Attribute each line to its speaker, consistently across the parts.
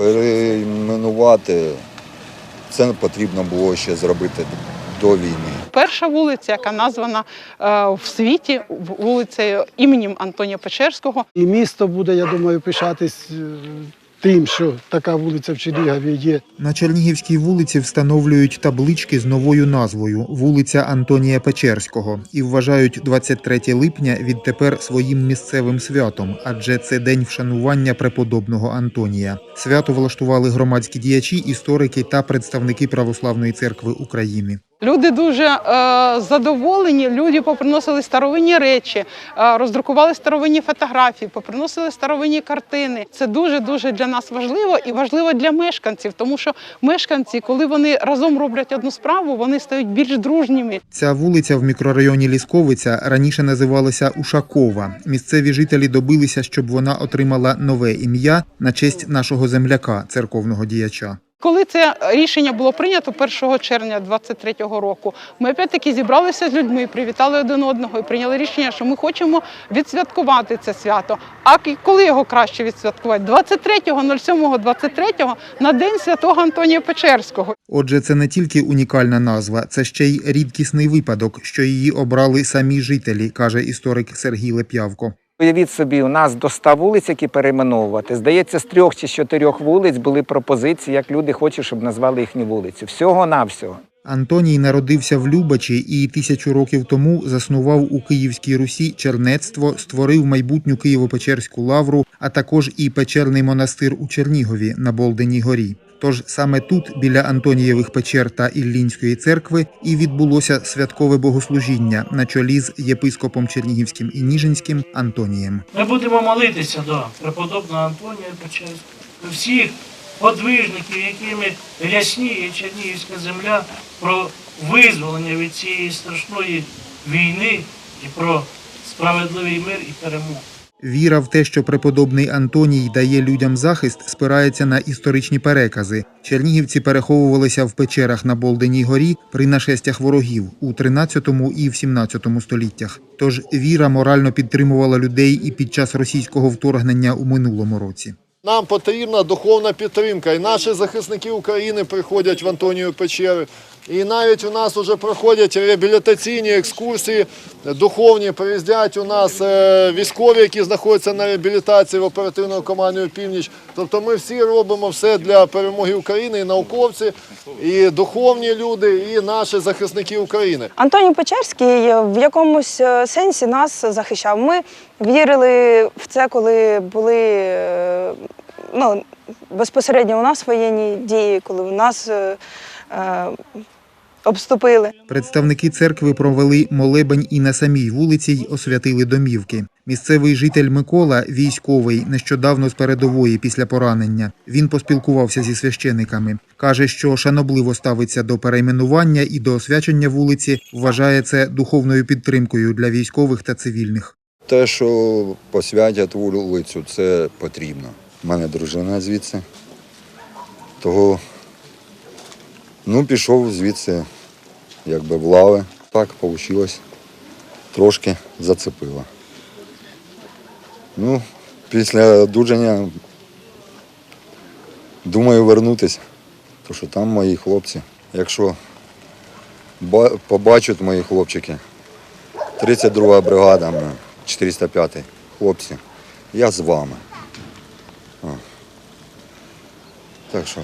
Speaker 1: Перейменувати це потрібно було ще зробити до війни.
Speaker 2: Перша вулиця, яка названа е, в світі вулицею іменем Антонія Печерського.
Speaker 3: І місто буде, я думаю, пишатись е, тим, що така вулиця в Чернігові є.
Speaker 4: На Чернігівській вулиці встановлюють таблички з новою назвою вулиця Антонія Печерського і вважають 23 липня відтепер своїм місцевим святом, адже це день вшанування преподобного Антонія. Свято влаштували громадські діячі, історики та представники Православної церкви України.
Speaker 2: Люди дуже е, задоволені. Люди поприносили старовинні речі, е, роздрукували старовинні фотографії, поприносили старовинні картини. Це дуже дуже для нас важливо і важливо для мешканців, тому що мешканці, коли вони разом роблять одну справу, вони стають більш дружніми.
Speaker 4: Ця вулиця в мікрорайоні Лісковиця раніше називалася Ушакова. Місцеві жителі добилися, щоб вона отримала нове ім'я на честь нашого земляка, церковного діяча.
Speaker 2: Коли це рішення було прийнято 1 червня 23-го року, ми опять-таки зібралися з людьми, привітали один одного і прийняли рішення, що ми хочемо відсвяткувати це свято. А коли його краще відсвяткувати? 23.07.23 на день святого Антонія Печерського.
Speaker 4: Отже, це не тільки унікальна назва, це ще й рідкісний випадок, що її обрали самі жителі, каже історик Сергій Леп'явко.
Speaker 5: Уявіть собі, у нас до 100 вулиць, які перейменовувати. Здається, з трьох чи чотирьох вулиць були пропозиції, як люди хочуть, щоб назвали їхню вулицю. Всього навсього.
Speaker 4: Антоній народився в Любачі і тисячу років тому заснував у Київській Русі чернецтво, створив майбутню Києво-Печерську лавру, а також і печерний монастир у Чернігові на Болденій горі. Тож саме тут, біля Антонієвих печер та Іллінської церкви, і відбулося святкове богослужіння на чолі з єпископом Чернігівським і Ніжинським Антонієм.
Speaker 6: Ми будемо молитися до преподобного Антонія Печерського, всіх подвижників, якими рясніє Чернігівська земля про визволення від цієї страшної війни і про справедливий мир і перемогу.
Speaker 4: Віра в те, що преподобний Антоній дає людям захист, спирається на історичні перекази. Чернігівці переховувалися в печерах на Болденій горі при нашестях ворогів у 13 і в 17 століттях. Тож віра морально підтримувала людей і під час російського вторгнення у минулому році.
Speaker 7: Нам потрібна духовна підтримка. І наші захисники України приходять в Антонію Печери. І навіть у нас вже проходять реабілітаційні екскурсії духовні. Приїздять у нас е, військові, які знаходяться на реабілітації в оперативною командою Північ. Тобто ми всі робимо все для перемоги України, і науковці, і духовні люди, і наші захисники України.
Speaker 8: Антоній Печерський в якомусь е, сенсі нас захищав. Ми вірили в це, коли були е, ну, безпосередньо у нас воєнні дії, коли у нас е, е, обступили.
Speaker 4: Представники церкви провели молебень і на самій вулиці й освятили домівки. Місцевий житель Микола, військовий, нещодавно з передової після поранення. Він поспілкувався зі священиками. Каже, що шанобливо ставиться до перейменування і до освячення вулиці. Вважає це духовною підтримкою для військових та цивільних.
Speaker 1: Те, що посвятять вулицю, це потрібно. У мене дружина звідси. Того ну, пішов звідси, якби в лави. Так вийшло. Трошки зацепило. Ну, після одужання думаю вернутися, тому що там мої хлопці. Якщо побачать мої хлопчики, 32 бригада, м, 405 хлопці, я з вами. О. Так що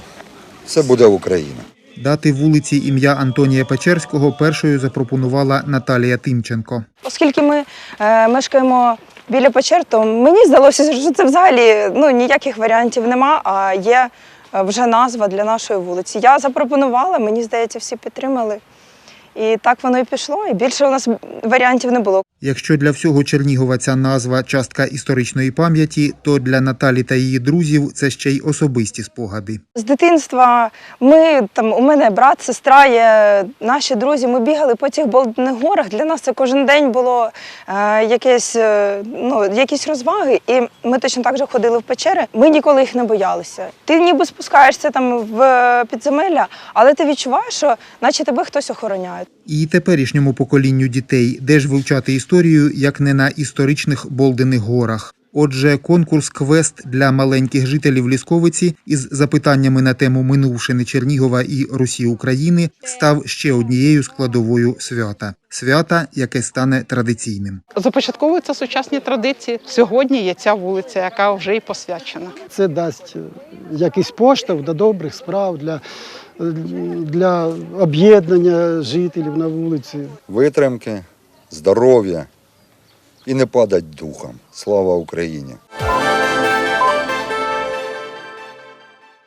Speaker 1: все буде Україна.
Speaker 4: Дати вулиці ім'я Антонія Печерського першою запропонувала Наталія Тимченко.
Speaker 8: Оскільки ми е, мешкаємо біля печер, то мені здалося, що це взагалі ну, ніяких варіантів нема, а є е, вже назва для нашої вулиці. Я запропонувала, мені здається, всі підтримали. І так воно і пішло, і більше у нас варіантів не було.
Speaker 4: Якщо для всього Чернігова ця назва частка історичної пам'яті, то для Наталі та її друзів це ще й особисті спогади.
Speaker 8: З дитинства ми там у мене брат, сестра є, наші друзі. Ми бігали по цих болотних горах. Для нас це кожен день було е, якесь, е, ну, якісь розваги. І ми точно так же ходили в печери. Ми ніколи їх не боялися. Ти ніби спускаєшся там в е, підземелля, але ти відчуваєш, що наче тебе хтось охороняє.
Speaker 4: І теперішньому поколінню дітей, де ж вивчати історію, як не на історичних Болдених горах. Отже, конкурс квест для маленьких жителів Лісковиці із запитаннями на тему минувшини Чернігова і Русі України став ще однією складовою свята. Свята, яке стане традиційним.
Speaker 2: Започатковуються сучасні традиції. Сьогодні є ця вулиця, яка вже і посвячена.
Speaker 3: Це дасть якийсь поштовх до добрих справ, для, для об'єднання жителів на вулиці.
Speaker 1: Витримки, здоров'я і не падать духом. Слава Україні!